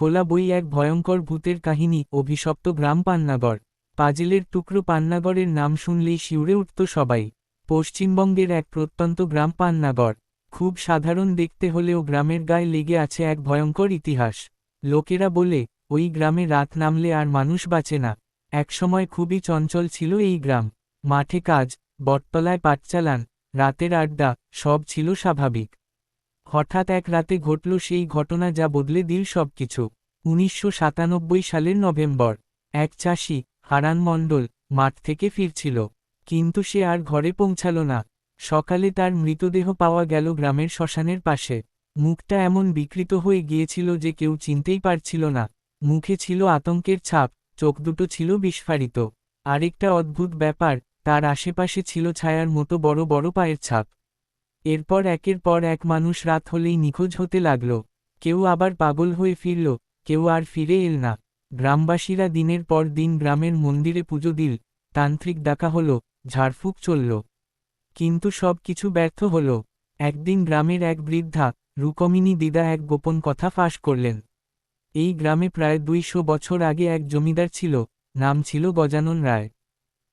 খোলা বই এক ভয়ঙ্কর ভূতের কাহিনী, অভিশপ্ত গ্রাম পান্নাগড়। পাজেলের টুকরো পান্নাগড়ের নাম শুনলেই শিউরে উঠত সবাই। পশ্চিমবঙ্গের এক প্রত্যন্ত গ্রাম পান্নাগড়। খুব সাধারণ দেখতে হলেও গ্রামের গায়ে লেগে আছে এক ভয়ঙ্কর ইতিহাস। লোকেরা বলে, ওই গ্রামে রাত নামলে আর মানুষ বাঁচে না। একসময় খুবই চঞ্চল ছিল এই গ্রাম। মাঠে কাজ, বটতলায় পাট চালান রাতের আড্ডা, সব ছিল স্বাভাবিক। হঠাৎ এক রাতে ঘটল সেই ঘটনা যা বদলে দিল সবকিছু। উনিশশো সাতানব্বই সালের নভেম্বর, এক চাষি হারান মণ্ডল মাঠ থেকে ফিরছিল, কিন্তু সে আর ঘরে পৌঁছাল না। সকালে তার মৃতদেহ পাওয়া গেল গ্রামের শ্মশানের পাশে। মুখটা এমন বিকৃত হয়ে গিয়েছিল যে কেউ চিনতেই পারছিল না। মুখে ছিল আতঙ্কের ছাপ, চোখ দুটো ছিল বিস্ফারিত। আরেকটা অদ্ভুত ব্যাপার, তার আশেপাশে ছিল ছায়ার মতো বড় বড় পায়ের ছাপ। এরপর একের পর এক মানুষ রাত হলেই নিখোঁজ হতে লাগল। কেউ আবার পাগল হয়ে ফিরল, কেউ আর ফিরে এল না। গ্রামবাসীরা দিনের পর দিন গ্রামের মন্দিরে পুজো দিল, তান্ত্রিক ডাকা হল, ঝাড়ফুঁক চলল। কিন্তু সব কিছু ব্যর্থ হল। একদিন গ্রামের এক বৃদ্ধা, রুকমিনী দিদা এক গোপন কথা ফাঁস করলেন। এই গ্রামে প্রায় দুইশো বছর আগে এক জমিদার ছিল, নাম ছিল গজানন রায়।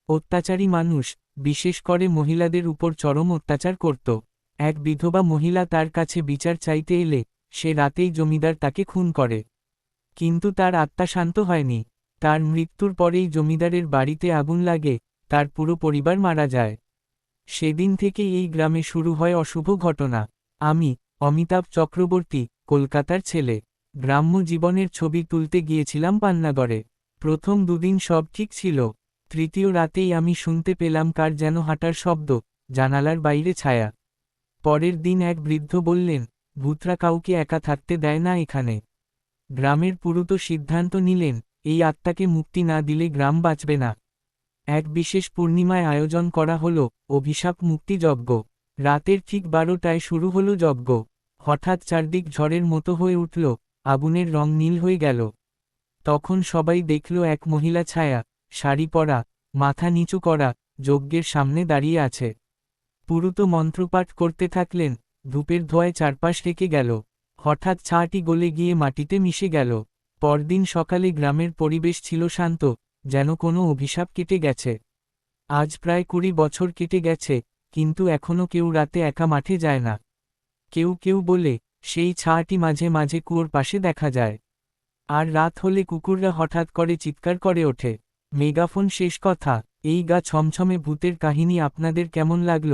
অত্যাচারী মানুষ, বিশেষ করে মহিলাদের উপর চরম অত্যাচার করত। এক বিধবা মহিলা তার কাছে বিচার চাইতে এলে, সে রাতেই জমিদার তাকে খুন করে। কিন্তু তার আত্মা শান্ত হয়নি। তার মৃত্যুর পরেই জমিদারের বাড়িতে আগুন লাগে, তার পুরো পরিবার মারা যায়। সেদিন থেকে এই গ্রামে শুরু হয় অশুভ ঘটনা। আমি, অমিতাভ চক্রবর্তী, কলকাতার ছেলে, গ্রাম্য জীবনের ছবি তুলতে গিয়েছিলাম পান্নাগড়ে। প্রথম দুদিন সব ঠিক ছিল। তৃতীয় রাতেই আমি শুনতে পেলাম কার যেন হাঁটার শব্দ, জানালার বাইরে ছায়া। পরের দিন এক বৃদ্ধ বললেন, ভূতরা কাউকে একা থাকতে দেয় না এখানে। গ্রামের পুরুত সিদ্ধান্ত নিলেন, এই আত্মাকে মুক্তি না দিলে গ্রাম বাঁচবে না। এক বিশেষ পূর্ণিমায় আয়োজন করা হল অভিশাপ মুক্তি যজ্ঞ। রাতের ঠিক বারোটায় শুরু হল যজ্ঞ। হঠাৎ চারদিক ঝড়ের মতো হয়ে উঠল, আগুনের রং নীল হয়ে গেল। তখন সবাই দেখল এক মহিলা ছায়া, শাড়ি পরা, মাথা নিচু করা, যজ্ঞের সামনে দাঁড়িয়ে আছে। পুরুত মন্ত্রপাঠ করতে থাকলেন, ধূপের ধোয়ায় চারপাশ রেখে গেল। হঠাৎ ছাটি গলে গিয়ে মাটিতে মিশে গেল। পরদিন সকালে গ্রামের পরিবেশ ছিল শান্ত, যেন কোনো অভিশাপ কেটে গেছে। আজ প্রায় কুড়ি বছর কেটে গেছে, কিন্তু এখনও কেউ রাতে একা মাঠে যায় না। কেউ কেউ বলে, সেই ছাটি মাঝে মাঝে কুয়োর পাশে দেখা যায়। আর রাত হলে কুকুররা হঠাৎ করে চিৎকার করে ওঠে। মেগাফোন শেষ কথা, এই গা ছমছমে ভূতের কাহিনী আপনাদের কেমন লাগল?